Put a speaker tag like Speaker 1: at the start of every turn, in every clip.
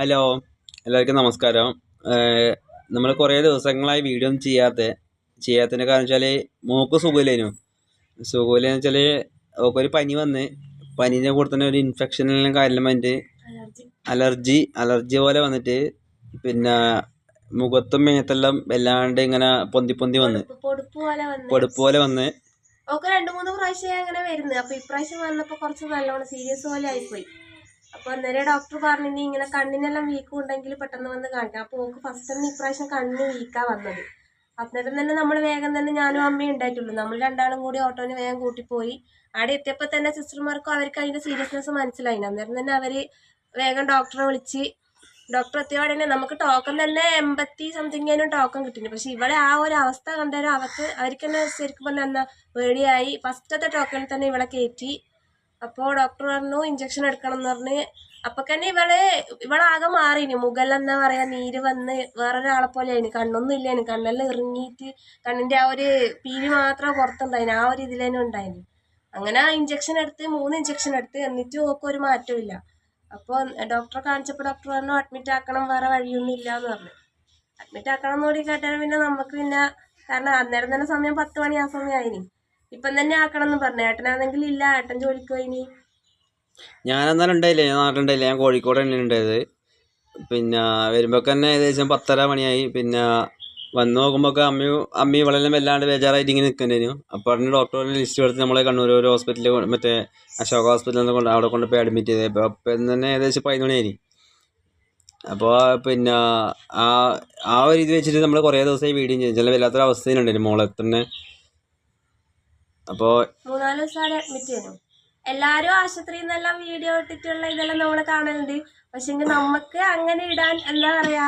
Speaker 1: Hello എല്ലാവർക്കും നമസ്കാരം. നമ്മൾ കുറേ ദിവസങ്ങളായി വീഡിയോ ഒന്നും ചെയ്യാത്ത ചെയ്യാത്തതിന്റെ കാരണം വെച്ചാൽ മോക്ക് സുഖമില്ലേനു. സുഖമില്ലെന്ന് വെച്ചാൽ ഒരു പനി വന്ന് പനീന്റെ കൂടെ തന്നെ ഒരു ഇൻഫെക്ഷനെല്ലാം കാര്യം വന്നിട്ട് അലർജി. അലർജി പോലെ വന്നിട്ട് പിന്നെ മുഖത്തും മേത്തെല്ലാം വല്ലാണ്ട് ഇങ്ങനെ പൊന്തി പൊന്തി വന്ന്.
Speaker 2: പൊടുപ്പ് പോലെ വന്ന്.
Speaker 1: പൊടുപ്പ് പോലെ വന്ന്.
Speaker 2: ഒക്കെ രണ്ടു മൂന്ന് പ്രാവശ്യം അങ്ങനെ വരുന്നത് അപ്പൊ ഇപ്രാവശ്യം വന്നപ്പോ കുറച്ച് നല്ലോണം സീരിയസ് പോലെ ആയിപ്പോയി. അപ്പൊ അന്നേരം ഡോക്ടർ പറഞ്ഞു "ഇനി ഇങ്ങനെ കണ്ണിനെല്ലാം വീക്കം ഉണ്ടെങ്കിൽ പെട്ടെന്ന് വന്ന് കാണിക്കാം. അപ്പൊ ഓക്ക് ഫസ്റ്റ് തന്നെ ഇപ്രാവശ്യം കണ്ണിന് വീക്കാ വന്നത്. അന്നേരം തന്നെ നമ്മൾ വേഗം തന്നെ ഞാനും അമ്മയും ഉണ്ടായിട്ടുള്ളൂ. നമ്മൾ രണ്ടാളും കൂടി ഓട്ടോന് വേഗം കൂട്ടിപ്പോയി. അവിടെ എത്തിയപ്പോൾ തന്നെ സിസ്റ്റർമാർക്കും അവർക്ക് അതിന്റെ സീരിയസ്നെസ് മനസ്സിലായി അന്നേരം തന്നെ അവർ വേഗം ഡോക്ടറെ വിളിച്ച് ഡോക്ടർ എത്തിയോടെ തന്നെ നമുക്ക് ടോക്കൺ തന്നെ എൺപത്തി സംതിങ്ങിനും ടോക്കൺ കിട്ടിയിട്ടുണ്ട് പക്ഷെ ഇവിടെ ആ ഒരു അവസ്ഥ കണ്ടേരം അവർക്ക് അവർക്ക് തന്നെ ശരിക്കും പറഞ്ഞാൽ പേടിയായി. ഫസ്റ്റത്തെ ടോക്കണിൽ തന്നെ ഇവിടെ കയറ്റി അപ്പോൾ ഡോക്ടർ പറഞ്ഞു ഇഞ്ചക്ഷൻ എടുക്കണം എന്ന് പറഞ്ഞ്. അപ്പൊ തന്നെ ഇവൾ ഇവളാകെ മാറിന്. മുകളിൽ എന്താ പറയാ നീര് വന്ന് വേറൊരാളെ പോലെ ആയിന്. കണ്ണൊന്നും ഇല്ലായിരുന്നു കണ്ണെല്ലാം ഇറങ്ങിയിട്ട് കണ്ണിന്റെ ആ ഒരു പീലി മാത്രം പുറത്തുണ്ടായിന്. ആ ഒരു ഇതിലേനും ഉണ്ടായിന്. അങ്ങനെ ഇഞ്ചക്ഷൻ എടുത്ത് മൂന്ന് ഇഞ്ചക്ഷൻ എടുത്ത്. എന്നിട്ടും ഓക്ക് ഒരു മാറ്റവും ഇല്ല അപ്പോൾ ഡോക്ടറെ കാണിച്ചപ്പോൾ ഡോക്ടർ പറഞ്ഞു അഡ്മിറ്റ് ആക്കണം. വേറെ വഴിയൊന്നും ഇല്ല എന്ന് പറഞ്ഞു. അഡ്മിറ്റ് ആക്കണം എന്ന് കൂടി കേട്ടാൽ പിന്നെ നമുക്ക് പിന്നെ കാരണം അന്നേരം തന്നെ സമയം പത്ത് മണി ആ സമയമായിനി ഇപ്പം തന്നെ ആക്കണം പറഞ്ഞു. ഏട്ടനാണെങ്കിൽ ഇല്ല ഏട്ടൻ ജോലിക്ക് പോയിനി
Speaker 1: ഞാൻ എന്നാലും ഉണ്ടായില്ലേ? ഞാൻ നാട്ടിലുണ്ടായില്ല? ഞാൻ കോഴിക്കോട് തന്നെ ഉണ്ടായത്. പിന്നെ വരുമ്പോൾ തന്നെ ഏകദേശം പത്തര മണിയായി. പിന്നെ വന്ന് നോക്കുമ്പോൾ അമ്മയും അമ്മയും ഇവളെല്ലാം വല്ലാണ്ട് ബേജാറായിട്ട് ഇങ്ങനെ നിൽക്കുന്നതിനു അപ്പോൾ പറഞ്ഞ് ഡോക്ടറിന് ലിസ്റ്റ് എടുത്ത് നമ്മളെ കണ്ണൂർ ഒരു ഹോസ്പിറ്റലിൽ മറ്റേ അശോക ഹോസ്പിറ്റലിൽ കൊണ്ട് അവിടെ കൊണ്ട് പോയി അഡ്മിറ്റ് ചെയ്തത് അപ്പോൾ അപ്പം തന്നെ ഏകദേശം പതിനൊന്ന് മണിയായി. അപ്പോൾ പിന്നെ ആ ആ ഒരു ഇത് വെച്ചിട്ട് നമ്മൾ കുറേ ദിവസമായി വീഡിയോ ചെയ്തു. ചില വല്ലാത്തൊരു അവസ്ഥയിലുണ്ടായിരുന്നു മോളെ തന്നെ അപ്പോൾ
Speaker 2: മൂന്നാൽ ദിവസം അഡ്മിറ്റ് ചെയ്യണം എല്ലാരും ആശുപത്രിയിൽ നിന്നെല്ലാം വീഡിയോ ഇട്ടിട്ടുള്ള ഇതെല്ലാം നമ്മൾ കാണലുണ്ട്. പക്ഷെങ്കിൽ നമുക്ക് അങ്ങനെ ഇടാൻ എന്താ പറയാ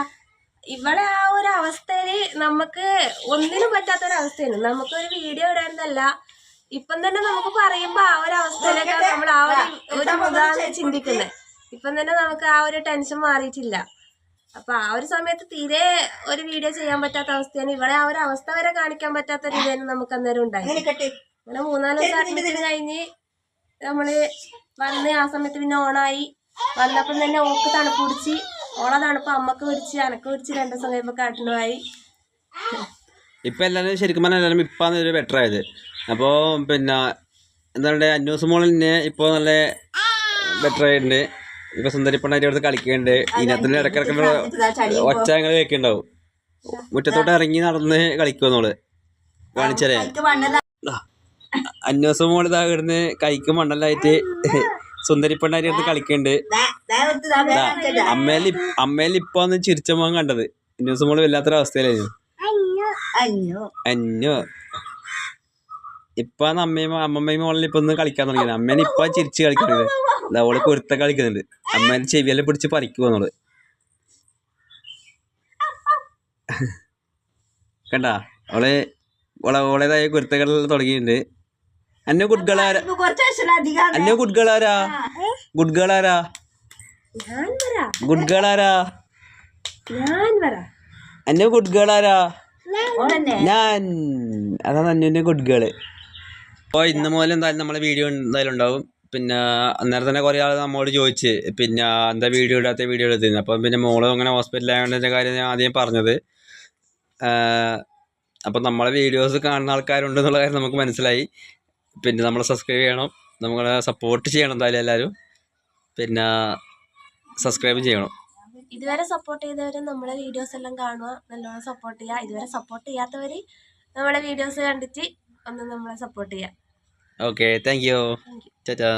Speaker 2: ഇവിടെ ആ ഒരു അവസ്ഥയിൽ നമുക്ക് ഒന്നിനും നമുക്ക് ഒരു വീഡിയോ ഇടാനല്ല ഇപ്പം തന്നെ നമുക്ക് പറയുമ്പോ ആ ഒരു അവസ്ഥയിലൊക്കെ നമ്മൾ ആ ഒരു ഒരു ഇതാണ് ചിന്തിക്കുന്നത് ഇപ്പം തന്നെ നമുക്ക് ആ ഒരു ടെൻഷൻ മാറിയിട്ടില്ല. അപ്പൊ ആ ഒരു സമയത്ത് തീരെ ഒരു വീഡിയോ ചെയ്യാൻ പറ്റാത്ത അവസ്ഥയാണ്. ഇവിടെ ആ ഒരു അവസ്ഥ വരെ കാണിക്കാൻ പറ്റാത്ത ഒരു ഇതായിരുന്നു നമുക്ക് അന്നേരം ഉണ്ടായി അങ്ങനെ മൂന്നാൽ ദിവസം അഡ്മിറ്റ് കഴിഞ്ഞ് നമ്മൾ വന്ന് ആ സമയത്ത് പിന്നെ ഓണായി. വന്നപ്പം തന്നെ ഓക്ക് തണുപ്പ് പിടിച്ച് ഓളെ തണുപ്പ് അമ്മയ്ക്ക് പിടിച്ച് അനക്ക് പിടിച്ച് രണ്ടു ദിവസം കഴിയുമ്പോ കാട്ടിനുമായി
Speaker 1: ഇപ്പൊ എല്ലാരും ശരിക്കും പറഞ്ഞാൽ എല്ലാരും ഇപ്പൊ ഒരു ബെറ്റർ ആയത്. അപ്പൊ പിന്നെ എന്താ പറയുക അന്വേഷ് മോളിനെ ഇപ്പോൾ നല്ല ബെറ്റർ ആയിട്ടുണ്ട്. ഇപ്പൊ സുന്ദരിപ്പണ്ണാരി അടുത്ത് കളിക്കുന്നുണ്ട്. ഇതിനകത്ത് ഇടക്കിടക്ക് ഒച്ച ഞങ്ങൾ കേൾക്കുന്നുണ്ടാവും. മുറ്റത്തോട്ട് ഇറങ്ങി നടന്ന് കളിക്കുമെന്നോൾ കാണിച്ചാലേ അന്വേഷ് മോൾ ഇതാ കിടന്ന് കൈക്ക് മണ്ണലായിട്ട് സുന്ദരിപ്പണ്ണായിട്ട് എടുത്ത് കളിക്കുന്നുണ്ട് അമ്മയിൽ അമ്മയിൽ ഇപ്പൊ ഒന്ന് ചിരിച്ചമ്മ കണ്ടത്. അന്വേഷ് മോൾ വല്ലാത്തൊരു അവസ്ഥയിലായിരുന്നു അഞ്ഞു ഇപ്പൊ അമ്മയും അമ്മമ്മയും മോളിൽ ഇപ്പൊ ഒന്ന് കളിക്കാൻ തുടങ്ങിയത് അമ്മേനെ ഇപ്പൊ ചിരിച്ച് കളിക്കുന്നത് അവൾ കുരുത്ത കളിക്കുന്നുണ്ട്. അമ്മേനെ ചെവിയെല്ലാം പിടിച്ച് പറിക്കുക നമ്മൾ കണ്ട? അവളെ ഓളെ ഓളേതായ കുരുത്തകളെല്ലാം തുടങ്ങിയിട്ടുണ്ട്. അന്നെ ഗുഡ് ഗേളാരാ അന്നെ ഗുഡ് ഗേളാരാ ഗുഡ്
Speaker 2: ഗേൾ ആരാ
Speaker 1: ഗുഡ്
Speaker 2: ഗേൾ ആരാ
Speaker 1: അന്നെ ഗുഡ് ഗേളാരാ ഞാൻ. അതാണ് അന്നുവിന്റെ ഗുഡ് ഗേൾ അപ്പോൾ ഇന്ന് മുതൽ എന്തായാലും നമ്മളെ വീഡിയോ എന്തായാലും ഉണ്ടാവും. പിന്നെ അന്നേരം തന്നെ കുറേ ആൾ നമ്മോട് ചോദിച്ച് പിന്നെ എന്താ വീഡിയോ ഇടാത്ത വീഡിയോ എടുത്തിരുന്നു അപ്പം പിന്നെ മോൾ അങ്ങനെ ഹോസ്പിറ്റലായതിന്റെ കാര്യം ഞാൻ ആദ്യം പറഞ്ഞത്. അപ്പം നമ്മളെ വീഡിയോസ് കാണുന്ന ആൾക്കാരുണ്ടെന്നുള്ള കാര്യം നമുക്ക് മനസ്സിലായി. പിന്നെ നമ്മളെ സബ്സ്ക്രൈബ് ചെയ്യണം. നമ്മളെ സപ്പോർട്ട് ചെയ്യണം എന്തായാലും എല്ലാവരും പിന്നെ സബ്സ്ക്രൈബ് ചെയ്യണം.
Speaker 2: ഇതുവരെ സപ്പോർട്ട് ചെയ്തവരും നമ്മളെ വീഡിയോസ് എല്ലാം കാണുക നല്ലോണം സപ്പോർട്ട് ചെയ്യുക. ഇതുവരെ സപ്പോർട്ട് ചെയ്യാത്തവർ നമ്മളെ വീഡിയോസ് കണ്ടിട്ട് ഒന്ന് നമ്മളെ സപ്പോർട്ട് ചെയ്യുക.
Speaker 1: Okay thank you
Speaker 2: thank you
Speaker 1: ചേച്ചാ